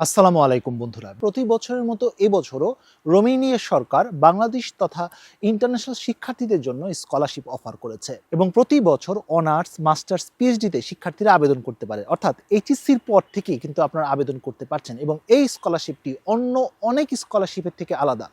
আসসালামু আলাইকুম বন্ধুরা। প্রতি বছরের মতো এবছরও রোমেনিয়া সরকার বাংলাদেশ তথা ইন্টারন্যাশনাল শিক্ষার্থীদের জন্য স্কলারশিপ অফার করেছে এবং প্রতি বছর অনার্স, মাস্টার্স, পিএইচডিতে শিক্ষার্থীরা আবেদন করতে পারে। অর্থাৎ এইচএসসির পর থেকেই কিন্তু আপনারা আবেদন করতে পারছেন এবং এই স্কলারশিপটি অন্য অনেক স্কলারশিপের থেকে আলাদা।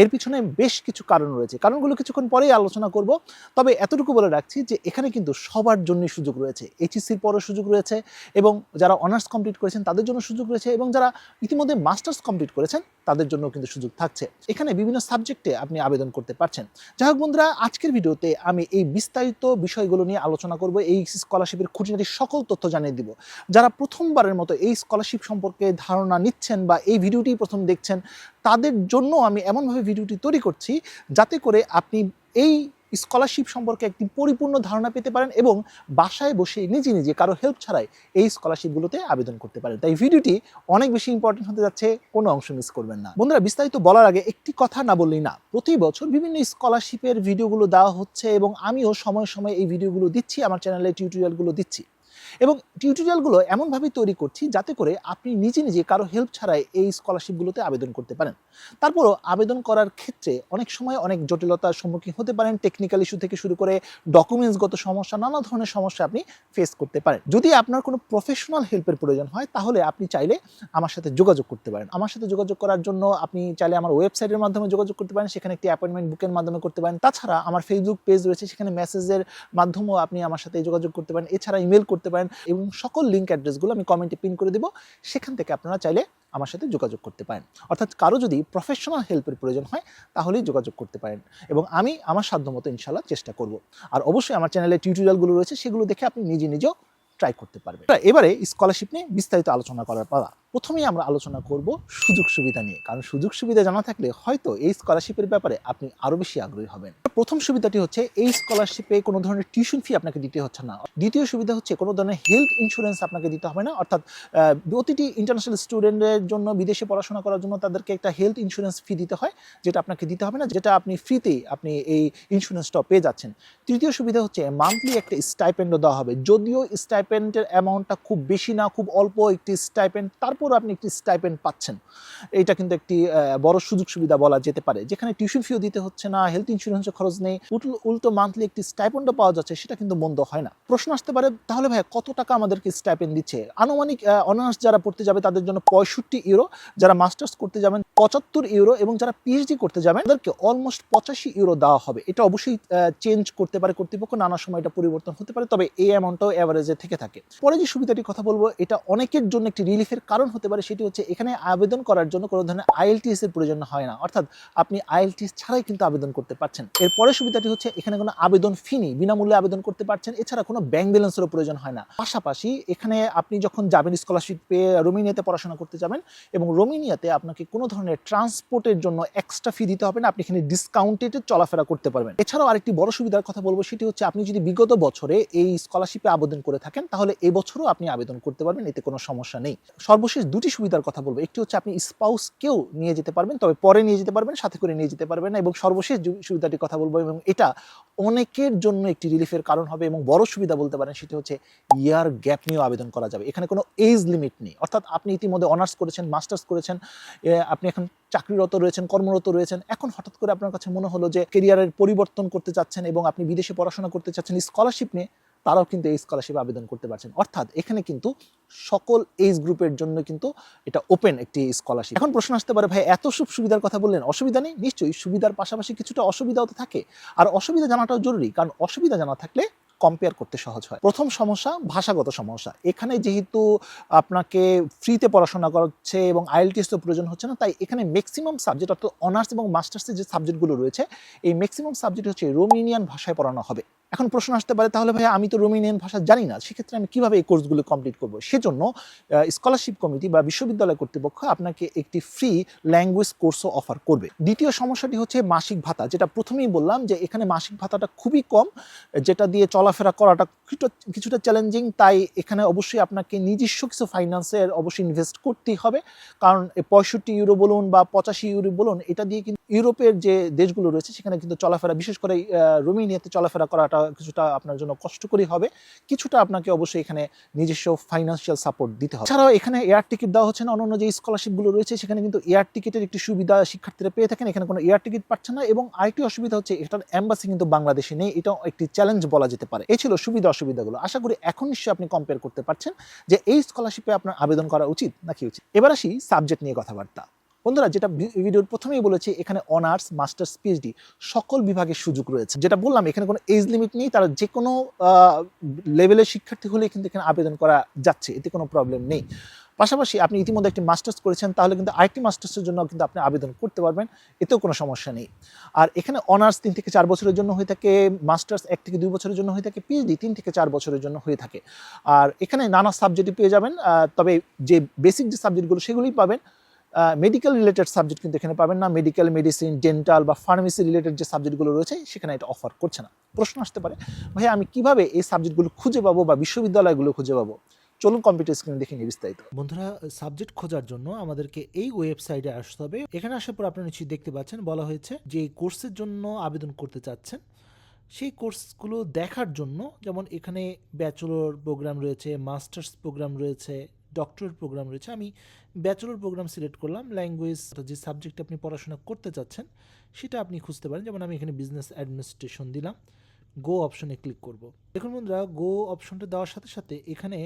এর পিছনে বেশ কিছু কারণ রয়েছে। কারণগুলো কিছুক্ষণ পরেই আলোচনা করব। তবে এতটুকু বলে রাখছি যে, এখানে কিন্তু সবার জন্যই সুযোগ রয়েছে। এইচএসসির পরও সুযোগ রয়েছে এবং যারা অনার্স কমপ্লিট করেছেন তাদের জন্য সুযোগ রয়েছে এবং যারা ইতিমধ্যে মাস্টার্স কমপ্লিট করেছেন তাদের জন্য কিন্তু সুযোগ থাকছে। এখানে বিভিন্ন সাবজেক্টে আপনি আবেদন করতে পারছেন। যাই হোক বন্ধুরা, আজকের ভিডিওতে আমি এই বিস্তারিত বিষয়গুলো নিয়ে আলোচনা করব। এই স্কলারশিপের খুঁটিনাটি সকল তথ্য জানিয়ে দিব। যারা প্রথমবারের মতো এই স্কলারশিপ সম্পর্কে ধারণা নিচ্ছেন বা এই ভিডিওটি প্রথম দেখছেন, তাদের জন্য আমি এমনভাবে ভিডিওটি তৈরি করছি যাতে করে আপনি এই স্কলারশিপ সম্পর্কে একটি পরিপূর্ণ ধারণা পেতে পারেন এবং বাসায় বসে নিজে নিজে কারও হেল্প ছাড়াই এই স্কলারশিপগুলোতে আবেদন করতে পারেন। তাই ভিডিওটি অনেক বেশি ইম্পর্টেন্ট হতে যাচ্ছে, কোনো অংশ মিস করবেন না। বন্ধুরা, বিস্তারিত বলার আগে একটি কথা না বললেই না, প্রতি বছর বিভিন্ন স্কলারশিপের ভিডিওগুলো দেওয়া হচ্ছে এবং আমিও সময় সময় এই ভিডিওগুলো দিচ্ছি, আমার চ্যানেলে টিউটোরিয়ালগুলো দিচ্ছি। এবং টিউটোরিয়ালগুলো এমনভাবে তৈরি করছি যাতে করে আপনি নিজে নিজে কারও হেল্প ছাড়াই এই স্কলারশিপগুলোতে আবেদন করতে পারেন। তারপরও আবেদন করার ক্ষেত্রে অনেক সময় অনেক জটিলতার সম্মুখীন হতে পারেন টেকনিক্যাল ইস্যু থেকে শুরু করে ডকুমেন্টসগত সমস্যা, নানা ধরনের সমস্যা আপনি ফেস করতে পারেন। যদি আপনার কোনো প্রফেশনাল হেল্পের প্রয়োজন হয়, তাহলে আপনি চাইলে আমার সাথে যোগাযোগ করতে পারেন। আমার সাথে যোগাযোগ করার জন্য আপনি চাইলে আমার ওয়েবসাইটের মাধ্যমে যোগাযোগ করতে পারেন, সেখানে একটি অ্যাপয়েন্টমেন্ট বুকের মাধ্যমে করতে পারেন। তাছাড়া আমার ফেসবুক পেজ রয়েছে, সেখানে মেসেজের মাধ্যমেও আপনি আমার সাথে যোগাযোগ করতে পারেন। এছাড়া ইমেল করতে পারেন। এবং সকল লিঙ্ক অ্যাড্রেসগুলো আমি কমেন্টে পিন করে দেবো। সেখান থেকে আপনারা চাইলে আমার সাথে যোগাযোগ করতে পারেন। অর্থাৎ কারও যদি প্রফেশনাল হেল্পের প্রয়োজন হয়, তাহলেই যোগাযোগ করতে পারেন এবং আমি আমার সাধ্যমতো ইনশাল্লাহ চেষ্টা করব। আর অবশ্যই আমার চ্যানেলে টিউটোরিয়ালগুলো রয়েছে, সেগুলো দেখে আপনি নিজে নিজেও ট্রাই করতে পারবেন। এবারে স্কলারশিপ নিয়ে বিস্তারিত আলোচনা করার পালা। প্রথমেই আমরা আলোচনা করব সুযোগ সুবিধা নিয়ে। কারণ সুযোগ সুবিধা জানা থাকলে হয়তো এই স্কলারশিপের ব্যাপারে আপনি আরও বেশি আগ্রহী হবেন। প্রথম সুবিধাটি হচ্ছে এই স্কলারশিপে কোনো ধরনের টিউশন ফি আপনাকে দিতে হচ্ছে না। দ্বিতীয় সুবিধা হচ্ছে কোনো ধরনের হেলথ ইন্স্যুরেন্স আপনাকে দিতে হবে না। অর্থাৎ প্রতিটি ইন্টারন্যাশনাল স্টুডেন্টের জন্য বিদেশে পড়াশোনা করার জন্য তাদেরকে একটা হেলথ ইন্স্যুরেন্স ফি দিতে হয়, যেটা আপনাকে দিতে হবে না, যেটা আপনি ফ্রিতেই আপনি এই ইন্স্যুরেন্সটা পেয়ে যাচ্ছেন। তৃতীয় সুবিধা হচ্ছে মান্থলি একটা স্টাইপেন্ডও দেওয়া হবে। যদিও স্টাইপেন্ডের অ্যামাউন্টটা খুব বেশি না, খুব অল্প একটি স্টাইপেন্ড তারপর আপনি একটি স্টাইপেন্ড পাচ্ছেন। এটা কিন্তু একটি বড় সুযোগ সুবিধা বলা যেতে পারে। যেখানে টিউশন ফিও দিতে হচ্ছে না হেলথ ইন্স্যুরেন্সের খরচ নেই উল্টো মান্থলি একটি স্টাইপেন্ডও পাওয়া যাচ্ছে, সেটা কিন্তু মন্দ হয় না। প্রশ্ন আসতে পারে, তাহলে ভাই কত টাকা আমাদেরকে স্টাইপেন্ড দিচ্ছে? আনুমানিক অনার্স যারা পড়তে যাবে তাদের জন্য পঁয়ষট্টি ইউরো যারা মাস্টার্স করতে যাবেন পঁচাত্তর ইউরো এবং যারা পিএইচডি করতে যাবেন, তাদেরকে অলমোস্ট পঁচাশি ইউরো দেওয়া হবে। এটা অবশ্যই চেঞ্জ করতে পারে কর্তৃপক্ষ, নানা সময় এটা পরিবর্তন হতে পারে, তবে এই অ্যামাউন্টটাও অ্যাভারেজে থেকে থাকে। পরে যে সুবিধাটির কথা বলব, এটা অনেকের জন্য একটি রিলিফের কারণ হতে পারে সেটি হচ্ছে এখানে আবেদন করার জন্য কোনো ধরনের আইএলটিএস এর প্রয়োজন হয় না। অর্থাৎ আপনি আইএলটিএস ছাড়াই কিন্তু আবেদন করতে পারছেন। এরপরে সুবিধাটি হচ্ছে এখানে কোনো আবেদন ফি নেই, বিনামূল্যে আবেদন করতে পারছেন। এছাড়া কোনো ব্যাংক ব্যালেন্সেরও প্রয়োজন হয় না। পাশাপাশি এখানে আপনি যখন যাবেন স্কলারশিপ পেয়ে রোমিনিয়াতে পড়াশোনা করতে যাবেন এবং রোমিনিয়াতে আপনাকে কোনো ধরনের ট্রান্সপোর্টের জন্য এক্সট্রা ফি দিতে হবে না, আপনি এখানে ডিসকাউন্টেড চলাফেরা করতে পারবেন। এছাড়াও আরেকটি বড় সুবিধার কথা বলব, সেটি হচ্ছে আপনি যদি বিগত বছরে এই স্কলারশিপে আবেদন করে থাকেন, তাহলে এবছরও আপনি আবেদন করতে পারবেন, এতে কোনো সমস্যা নেই। সর্বশেষ দুটি সুবিধার কথা বলব। একটি হচ্ছে আপনি স্পাউসকেও নিয়ে যেতে পারবেন, তবে পরে নিয়ে যেতে পারবেন, সাথে করে নিয়ে যেতে পারবেন না এবং সর্বশেষ সুবিধাটির কথা বলব এবং এটা অনেকের জন্য একটি রিলিফের কারণ হবে এবং বড় সুবিধা বলতে পারেন সেটি হচ্ছে ইয়ার গ্যাপ নিয়েও আবেদন করা যাবে। এখানে কোনো এজ লিমিট নেই। অর্থাৎ আপনি ইতিমধ্যে অনার্স করেছেন মাস্টার্স করেছেন আপনি এখন চাকরিরত রয়েছেন, কর্মরত রয়েছেন, এখন হঠাৎ করে আপনার কাছে মনে হলো যে কেরিয়ারের পরিবর্তন করতে চাচ্ছেন এবং আপনি বিদেশে পড়াশোনা করতে চাচ্ছেন স্কলারশিপ নিয়ে তারাও কিন্তু এই স্কলারশিপ আবেদন করতে পারছেন। অর্থাৎ এখানে কিন্তু সকল এজ গ্রুপের জন্য কিন্তু এটা ওপেন একটি স্কলারশিপ এখন প্রশ্ন আসতে পারে, ভাই, এত সব সুবিধার কথা বললেন, অসুবিধা নেই? নিশ্চয়ই, সুবিধার পাশাপাশি কিছুটা অসুবিধাও তো থাকে। আর অসুবিধা জানাটাও জরুরি, কারণ অসুবিধা জানা থাকলে কম্পেয়ার করতে সহজ হয়। প্রথম সমস্যা, ভাষাগত সমস্যা। এখানে যেহেতু আপনাকে ফ্রিতে পড়াশোনা করছে এবং আইএলটিএস তো প্রয়োজন হচ্ছে না, তাই এখানে ম্যাক্সিমাম সাবজেক্ট অর্থাৎ অনার্স এবং মাস্টার্সের যে সাবজেক্টগুলো রয়েছে, এই ম্যাক্সিমাম সাবজেক্ট হচ্ছে রোমিনিয়ান ভাষায় পড়ানো হবে। এখন প্রশ্ন আসতে পারে, তাহলে ভাই আমি তো রোমিনিয়ান ভাষা জানি না, সেক্ষেত্রে আমি কীভাবে এই কোর্সগুলো কমপ্লিট করব? সেজন্য স্কলারশিপ কমিটি বা বিশ্ববিদ্যালয় কর্তৃপক্ষ আপনাকে একটি ফ্রি ল্যাঙ্গুয়েজ কোর্সও অফার করবে। দ্বিতীয় সমস্যাটি হচ্ছে মাসিক ভাতা, যেটা প্রথমেই বললাম যে এখানে মাসিক ভাতাটা খুবই কম, যেটা দিয়ে চলাফেরা করাটা কিছুটা চ্যালেঞ্জিং তাই এখানে অবশ্যই আপনাকে নিজস্ব কিছু ফাইন্যান্সের অবশ্যই ইনভেস্ট করতেই হবে। কারণ পঁয়ষট্টি ইউরো বলুন বা পঁচাশি ইউরো বলুন, এটা দিয়ে কিন্তু ইউরোপের যে দেশগুলো রয়েছে, সেখানে কিন্তু চলাফেরা, বিশেষ করে রোমিনিয়াতে চলাফেরা করাটা কিছুটা আপনার জন্য কষ্টকরী হবে, কিছুটা আপনাকে অবশ্যই এখানে নিজস্ব ফাইন্যান্সিয়াল সাপোর্ট দিতে হবে। এছাড়াও এখানে এয়ার টিকিট দেওয়া হচ্ছে না, অন্যান্য যে স্কলারশিপগুলো রয়েছে, সেখানে কিন্তু এয়ার টিকিটের একটি সুবিধা শিক্ষার্থীরা পেয়ে থাকেন, এখানে কোনো এয়ার টিকিট পাচ্ছে না এবং আরেকটি অসুবিধা হচ্ছে এটার এম্বাসি কিন্তু বাংলাদেশে নেই, এটাও একটি চ্যালেঞ্জ বলা যেতে পারে। এই ছিল সুবিধা অসুবিধাগুলো। আশা করি এখন নিশ্চয়ই আপনি কম্পেয়ার করতে পারছেন যে এই স্কলারশিপে আপনার আবেদন করা উচিত নাকি উচিত। এবার আসি সাবজেক্ট নিয়ে কথাবার্তা। বন্ধুরা, যেটা ভিডিওর প্রথমেই বলেছি, এখানে অনার্স, মাস্টার্স, পিএইচডি সকল বিভাগের সুযোগ রয়েছে। যেটা বললাম, এখানে কোনো এজ লিমিট নেই, তারা যে কোনো লেভেলের শিক্ষার্থী হলে কিন্তু এখানে আবেদন করা যাচ্ছে, এতে কোনো প্রবলেম নেই। পাশাপাশি আপনি ইতিমধ্যে একটি মাস্টার্স করেছেন, তাহলে কিন্তু আরেকটি মাস্টার্সের জন্য কিন্তু আপনি আবেদন করতে পারবেন, এতেও কোনো সমস্যা নেই। আর এখানে অনার্স তিন থেকে চার বছরের জন্য হয়ে থাকে, মাস্টার্স এক থেকে দুই বছরের জন্য হয়ে থাকে, পিএইচডি তিন থেকে চার বছরের জন্য হয়ে থাকে। আর এখানে নানা সাবজেক্টই পেয়ে যাবেন তবে যে বেসিক যে সাবজেক্টগুলো সেগুলোই পাবেন মেডিকেল রিলেটেড সাবজেক্ট কিন্তু এখানে পাবেন না। মেডিকেল মেডিসিন ডেন্টাল বা ফার্মেসি রিলেটেড যে সাবজেক্টগুলো রয়েছে, সেখানে এটা অফার করছে না। প্রশ্ন আসতে পারে ভাই আমি কীভাবে এই সাবজেক্টগুলো খুঁজে পাবো বা বিশ্ববিদ্যালয়গুলো খুঁজে পাবো? চলুন কম্পিউটার স্ক্রিনে দেখে নিই বিস্তারিত। বন্ধুরা সাবজেক্ট খোঁজার জন্য আমাদেরকে এই ওয়েবসাইটে আসতে হবে। এখানে আসার পর আপনারা নিশ্চয়ই দেখতে পাচ্ছেন, বলা হয়েছে যে এই কোর্সের জন্য আবেদন করতে চাচ্ছেন। সেই কোর্সগুলো দেখার জন্য, যেমন এখানে ব্যাচেলর প্রোগ্রাম রয়েছে মাস্টার্স প্রোগ্রাম রয়েছে ডক্টরেট প্রোগ্রাম রয়েছে। আমি ব্যাচেলর প্রোগ্রাম সিলেক্ট করলাম। ল্যাঙ্গুয়েজ যে সাবজেক্টে আপনি পড়াশোনা করতে চাচ্ছেন, সেটা আপনি খুঁজতে পারেন। যেমন আমি এখানে বিজনেস অ্যাডমিনিস্ট্রেশন দিলাম। গো অপশনে ক্লিক করব। দেখুন বন্ধুরা গো অপশনটা দেওয়ার সাথে সাথে এখানে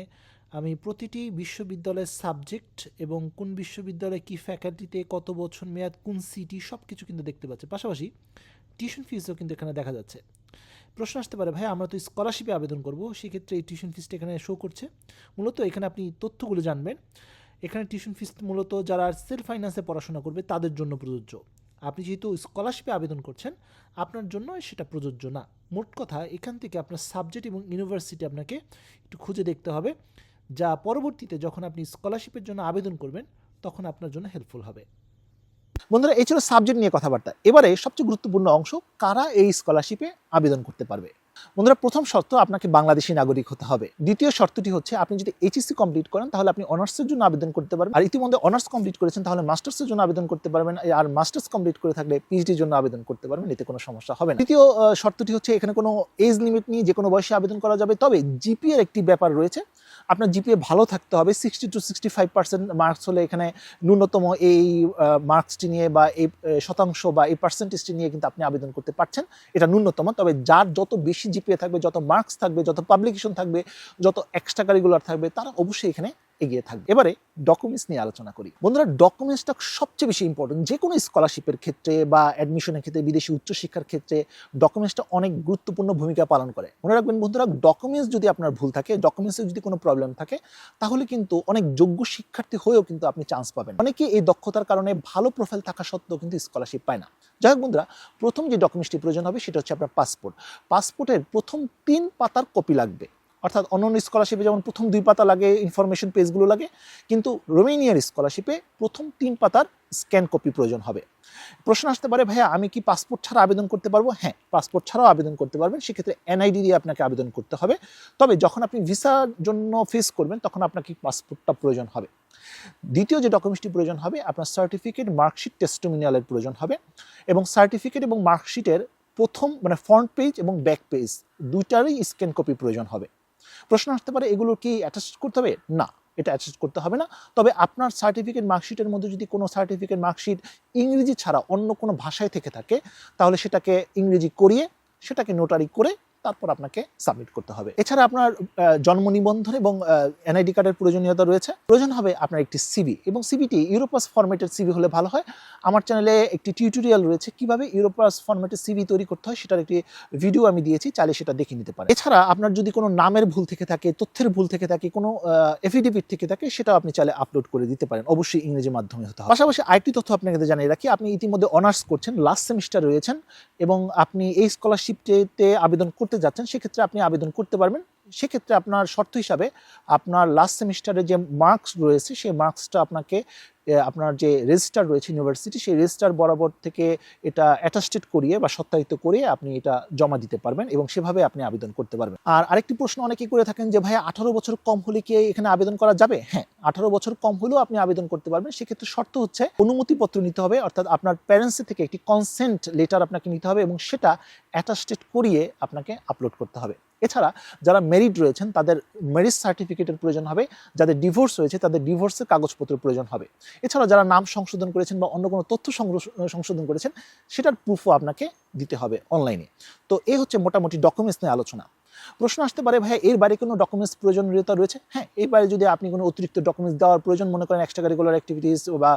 আমি প্রতিটি বিশ্ববিদ্যালয়ের সাবজেক্ট এবং কোন বিশ্ববিদ্যালয়ে কী ফ্যাকাল্টিতে কত বছর মেয়াদ, কোন সিটি সব কিছু কিন্তু দেখতে পাচ্ছি। পাশাপাশি টিউশন ফিজও কিন্তু এখানে দেখা যাচ্ছে। প্রশ্ন আসতে পারে ভাই আমরা তো স্কলারশিপে আবেদন করব। সেক্ষেত্রে এই টিউশন ফিসটা এখানে শো করছে। মূলত এখানে আপনি তথ্যগুলো জানবেন। এখানে টিউশন ফিস মূলত যারা সেলফ ফাইন্যান্সে পড়াশোনা করবে, তাদের জন্য প্রযোজ্য। আপনি যেহেতু স্কলারশিপে আবেদন করছেন, আপনার জন্য সেটা প্রযোজ্য না। মোট কথা, এখান থেকে আপনার সাবজেক্ট এবং ইউনিভার্সিটি আপনাকে একটু খুঁজে দেখতে হবে। যা পরবর্তীতে যখন আপনি স্কলারশিপের জন্য আবেদন করবেন, তখন আপনার জন্য হেল্পফুল হবে। বন্ধুরা, এই ছিল সাবজেক্ট নিয়ে কথাবার্তা। এবারে সবচেয়ে গুরুত্বপূর্ণ অংশ, কারা এই স্কলারশিপে আবেদন করতে পারবে? বন্ধুরা, প্রথম শর্ত আপনাকে বাংলাদেশি নাগরিক হতে হবে। দ্বিতীয় শর্তটি হচ্ছে, আপনি যদি এইচএসসি কমপ্লিট করেন, তাহলে আপনি অনার্সের জন্য আবেদন করতে পারবেন। আর ইতিমধ্যে অনার্স কমপ্লিট করেছেন, তাহলে মাস্টার্সের জন্য আবেদন করতে পারবেন। আর মাস্টার্স কমপ্লিট করে থাকলে পিএইচডির জন্য আবেদন করতে পারবেন, এতে কোনো সমস্যা হবে না। তৃতীয় শর্তটি হচ্ছে, এখানে কোনো এজ লিমিট নিয়ে যে কোনো বয়সে আবেদন করা যাবে। তবে জিপিএর একটি ব্যাপার রয়েছে আপনার জিপিএ ভালো থাকতে হবে sixty to sixty five percent marks হলে এখানে ন্যূনতম এই মার্কসটি নিয়ে বা এই শতাংশ বা এই পার্সেন্টেজটি নিয়ে কিন্তু আপনি আবেদন করতে পারছেন। এটা ন্যূনতম, তবে যার যত বেশি জিপিএ থাকবে, যত মার্কস থাকবে, যত পাবলিকেশন থাকবে, যত এক্সট্রা কারিকুলার থাকবে, তারা অবশ্যই এখানে এগিয়ে থাকবে। এবারে ডকুমেন্টস নিয়ে আলোচনা করি। বন্ধুরা ডকুমেন্টসটা সবচেয়ে বেশি ইম্পর্টেন্ট যে কোনো স্কলারশিপের ক্ষেত্রে বা অ্যাডমিশনের ক্ষেত্রে, বিদেশি উচ্চশিক্ষার ক্ষেত্রে ডকুমেন্টসটা অনেক গুরুত্বপূর্ণ ভূমিকা পালন করে। মনে রাখবেন বন্ধুরা ডকুমেন্টস যদি আপনার ভুল থাকে ডকুমেন্টসে যদি কোনো প্রবলেম থাকে, তাহলে কিন্তু অনেক যোগ্য শিক্ষার্থী হয়েও কিন্তু আপনি চান্স পাবেন। অনেকে এই দক্ষতার কারণে ভালো প্রোফাইল থাকা সত্ত্বেও কিন্তু স্কলারশিপ পায় না। যাই হোক বন্ধুরা, প্রথম যে ডকুমেন্টসটি প্রয়োজন হবে, সেটা হচ্ছে আপনার পাসপোর্ট পাসপোর্টের প্রথম তিন পাতার কপি লাগবে। অর্থাৎ অন্যান্য স্কলারশিপে যেমন প্রথম দুই পাতা লাগে ইনফরমেশন পেজগুলো লাগে, কিন্তু রোমেনিয়ার স্কলারশিপে প্রথম তিন পাতার স্ক্যান কপি প্রয়োজন হবে। প্রশ্ন আসতে পারে, ভাইয়া, আমি কি পাসপোর্ট ছাড়া আবেদন করতে পারব? হ্যাঁ পাসপোর্ট ছাড়াও আবেদন করতে পারবেন, সেক্ষেত্রে এনআইডি দিয়ে আপনাকে আবেদন করতে হবে। তবে যখন আপনি ভিসার জন্য ফেস করবেন, তখন আপনাকে পাসপোর্টটা প্রয়োজন হবে। দ্বিতীয় যে ডকুমেন্টসটি প্রয়োজন হবে, আপনার সার্টিফিকেট মার্কশিট টেস্টোমিনিয়ালের প্রয়োজন হবে এবং সার্টিফিকেট এবং মার্কশিটের প্রথম মানে ফ্রন্ট পেজ এবং ব্যাক পেজ দুইটারই স্ক্যান কপি প্রয়োজন হবে। প্রশ্ন আসতে পারে, এগুলো কি অ্যাটাচ করতে হবে? না, এটা অ্যাটাচ করতে হবে না। তবে আপনার সার্টিফিকেট মার্কশিটের মধ্যে যদি কোনো সার্টিফিকেট মার্কশিট ইংরেজি ছাড়া অন্য কোনো ভাষায় থেকে থাকে, তাহলে সেটাকে ইংরেজি করিয়ে, সেটাকে নোটারি করে তারপর আপনাকে সাবমিট করতে হবে। এছাড়া আপনার জন্ম নিবন্ধন এবং এনআইডি কার্ডের প্রয়োজনীয়তা রয়েছে। প্রয়োজন হবে আপনার একটি সিবি এবং সিবিটি ইউরোপাস ফরম্যাটের সিবি হলে ভালো হয়। আমার চ্যানেলে একটি টিউটোরিয়াল রয়েছে কীভাবে ইউরোপাস ফরম্যাটের সিবি তৈরি করতে হয়, সেটার একটি ভিডিও আমি দিয়েছি, চাইলে সেটা দেখে নিতে পারেন। এছাড়া আপনার যদি কোনো নামের ভুল থেকে থাকে, তথ্যের ভুল থেকে থাকে, কোনো এফিডেভিট থেকে থাকে, সেটাও আপনি চাইলে আপলোড করে দিতে পারেন। অবশ্যই ইংরেজি মাধ্যমে হতে হবে। পাশাপাশি আরেকটি তথ্য আপনাকে জানিয়ে রাখি, আপনি ইতিমধ্যে অনার্স করছেন লাস্ট সেমিস্টার রয়েছেন এবং আপনি এই স্কলারশিপটিতে আবেদন করতে যাচ্ছেন সেক্ষেত্রে আপনি আবেদন করতে পারবেন। সেক্ষেত্রে আপনার শর্ত হিসাবে আপনার লাস্ট সেমিস্টারে যে মার্কস রয়েছে, সেই মার্কসটা আপনাকে আপনার যে রেজিস্টার রয়েছে ইউনিভার্সিটি সেই রেজিস্টার বরাবর থেকে এটা অ্যাটাস্টেড করিয়ে বা সত্যায়িত করিয়ে আপনি এটা জমা দিতে পারবেন এবং সেভাবে আপনি আবেদন করতে পারবেন। আর আরেকটি প্রশ্ন অনেকেই করে থাকেন যে ভাই আঠারো বছর কম হলে কি এখানে আবেদন করা যাবে? হ্যাঁ আঠারো বছর কম হলেও আপনি আবেদন করতে পারবেন। সেক্ষেত্রে শর্ত হচ্ছে অনুমতিপত্র নিতে হবে, অর্থাৎ আপনার প্যারেন্টস থেকে একটি কনসেন্ট লেটার আপনাকে নিতে হবে এবং সেটা অ্যাটাস্টেড করিয়ে আপনাকে আপলোড করতে হবে। এছাড়া যারা মেরিট রয়েছেন, তাদের মেরিট সার্টিফিকেটের প্রয়োজন হবে। যাদের ডিভোর্স রয়েছে, তাদের ডিভোর্সের কাগজপত্র প্রয়োজন হবে। এছাড়া যারা নাম সংশোধন করেছেন বা অন্য কোনো তথ্য সংশোধন করেছেন, সেটার প্রুফও আপনাকে দিতে হবে অনলাইনে তো এই হচ্ছে মোটামুটি ডকুমেন্টস নিয়ে আলোচনা। প্রশ্ন আসতে পারে ভাই এর বাইরে কোনো ডকুমেন্টস প্রয়োজনীয়তা রয়েছে? হ্যাঁ এর বাইরে যদি আপনি কোনো অতিরিক্ত ডকুমেন্টস দেওয়ার প্রয়োজন, মনে করেন এক্সট্রা কারিকুলার অ্যাক্টিভিটিস বা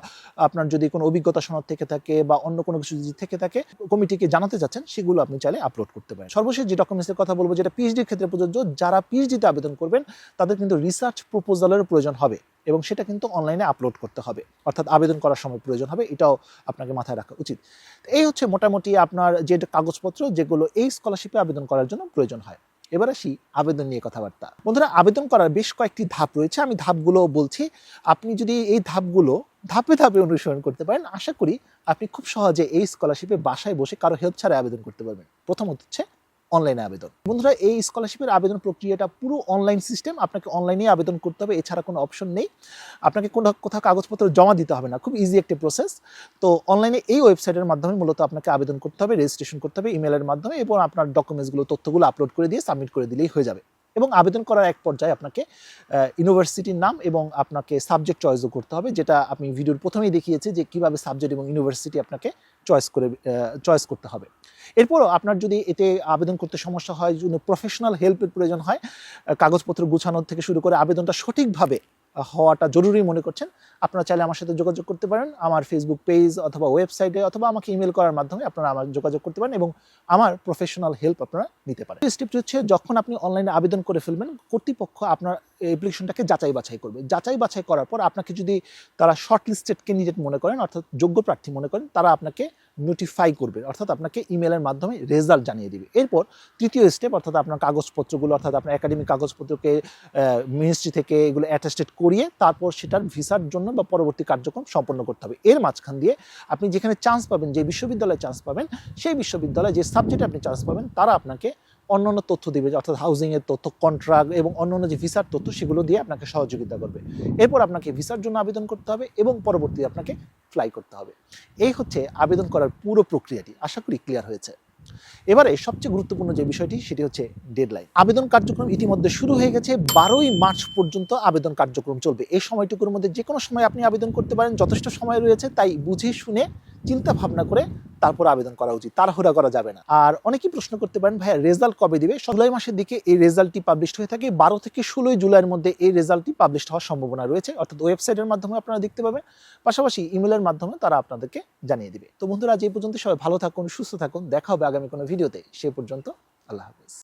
আপনার যদি কোনো অভিজ্ঞতা সনদ থেকে থাকে বা অন্য কোনো কিছু যদি থেকে থাকে, কমিটিকে জানাতে চাচ্ছেন সেগুলো আপনি চাইলে আপলোড করতে পারেন। সর্বশেষ যে ডকুমেন্টসের কথা বলব, যেটা পিএইচডির ক্ষেত্রে প্রযোজ্য, যারা পিএইচডিতে আবেদন করবেন, তাদের কিন্তু রিসার্চ প্রপোজালের প্রয়োজন হবে এবং সেটা কিন্তু অনলাইনে আপলোড করতে হবে। অর্থাৎ আবেদন করার সময় প্রয়োজন হবে, এটাও আপনাকে মাথায় রাখা উচিত। এই হচ্ছে মোটামুটি আপনার যে কাগজপত্র, যেগুলো এই স্কলারশিপে আবেদন করার জন্য প্রয়োজন হয়। এবার আসি আবেদন নিয়ে কথাবার্তা। বন্ধুরা, আবেদন করার বেশ কয়েকটি ধাপ রয়েছে। আমি ধাপগুলো বলছি। আপনি যদি এই ধাপগুলো ধাপে ধাপে অনুসরণ করতে পারেন, আশা করি আপনি খুব সহজে এই স্কলারশিপে বাসায় বসে কারও হেল্প ছাড়া আবেদন করতে পারবেন। প্রথমত হচ্ছে অনলাইনে আবেদন। বন্ধুরা, এই স্কলারশিপের আবেদন প্রক্রিয়াটা পুরো অনলাইন সিস্টেম আপনাকে অনলাইনে আবেদন করতে হবে, এছাড়া কোনো অপশন নেই। আপনাকে কোনো কোথাও কাগজপত্র জমা দিতে হবে না, খুব ইজি একটি প্রসেস তো অনলাইনে এই ওয়েবসাইটের মাধ্যমে মূলত আপনাকে আবেদন করতে হবে রেজিস্ট্রেশন করতে হবে ইমেলের মাধ্যমে, এবং আপনার ডকুমেন্টসগুলো তথ্যগুলো আপলোড করে দিয়ে সাবমিট করে দিলেই হয়ে যাবে। এবং আবেদন করার এক পর্যায়ে আপনাকে ইউনিভার্সিটির নাম এবং আপনাকে সাবজেক্ট চয়েসও করতে হবে, যেটা আপনি ভিডিওর প্রথমেই দেখিয়েছি যে কীভাবে সাবজেক্ট এবং ইউনিভার্সিটি আপনাকে চয়েস করে চয়েস করতে হবে। এরপরও আপনার যদি এতে আবেদন করতে সমস্যা হয় জন্য প্রফেশনাল হেল্পের প্রয়োজন হয় কাগজপত্র গুছানোর থেকে শুরু করে আবেদনটা সঠিকভাবে হওয়াটা জরুরি মনে করছেন, আপনারা চাইলে আমার সাথে যোগাযোগ করতে পারেন। আমার ফেসবুক পেজ অথবা ওয়েবসাইটে অথবা আমাকে ইমেল করার মাধ্যমে আপনারা আমার যোগাযোগ করতে পারেন এবং আমার প্রফেশনাল হেল্প আপনারা নিতে পারেন। স্টেপটি হচ্ছে যখন আপনি অনলাইনে আবেদন করে ফেলবেন, কর্তৃপক্ষ আপনার অ্যাপ্লিকেশনটাকে যাচাই বাছাই করবে। যাচাই বাছাই করার পর আপনাকে যদি তারা শর্ট লিস্টেড ক্যান্ডিডেট মনে করেন, অর্থাৎ যোগ্য প্রার্থী মনে করেন, তারা আপনাকে নোটিফাই করবে, অর্থাৎ আপনাকে ইমেলের মাধ্যমে রেজাল্ট জানিয়ে দিবে। এরপর তৃতীয় স্টেপ অর্থাৎ আপনার কাগজপত্রগুলো, অর্থাৎ আপনার একাডেমিক কাগজপত্রকে মিনিস্ট্রি থেকে এগুলো অ্যাটাস্টেড করিয়ে তারপর সেটার ভিসার জন্য বা পরবর্তী কার্যক্রম সম্পন্ন করতে হবে। এর মাঝখান দিয়ে আপনি যেখানে চান্স পাবেন, যে বিশ্ববিদ্যালয়ে চান্স পাবেন, সেই বিশ্ববিদ্যালয়ে যে সাবজেক্টে আপনি চান্স পাবেন, তারা আপনাকে অন্যান্য তথ্য দিবে অর্থাৎ হাউজিংয়ের তথ্য কন্ট্রাক্ট এবং অন্যান্য যে ভিসার তথ্য, সেগুলো দিয়ে আপনাকে সহযোগিতা করবে। এরপর আপনাকে ভিসার জন্য আবেদন করতে হবে এবং পরবর্তী আপনাকে ফ্লাই করতে হবে। এই হচ্ছে আবেদন করার পুরো প্রক্রিয়াটি। আশা করি ক্লিয়ার হয়েছে। এবারে সবচেয়ে গুরুত্বপূর্ণ যে বিষয়টি, সেটি হচ্ছে ডেডলাইন আবেদন কার্যক্রম ইতিমধ্যে শুরু হয়ে গেছে। বারোই মার্চ পর্যন্ত আবেদন কার্যক্রম চলবে। এই সময়টুকুর মধ্যে যে কোনো সময় আপনি আবেদন করতে পারেন। যথেষ্ট সময় রয়েছে, তাই বুঝে শুনে চিন্তা ভাবনা করে তারপর আবেদন করা উচিত। তাড়াহুড়া করা যাবে না। আর অনেকেই প্রশ্ন করতে পারেন, ভাইয়া, রেজাল্ট কবে দিবে? জুলাই মাসের দিকে এই রেজাল্টটি পাবলিশ হয়ে থাকে। বারো থেকে ষোলোই জুলাইয়ের মধ্যে এই রেজাল্টটি পাবলিশ হওয়ার সম্ভাবনা রয়েছে। অর্থাৎ ওয়েবসাইটের মাধ্যমে আপনারা দেখতে পাবেন। পাশাপাশি ইমেলের মাধ্যমে তারা আপনাদেরকে জানিয়ে দিবে। তো বন্ধুরা, আজ এই পর্যন্ত সবাই ভালো থাকুন, সুস্থ থাকুন। দেখা হবে আগামী কোনো ভিডিওতে সে পর্যন্ত আল্লাহ হাফেজ।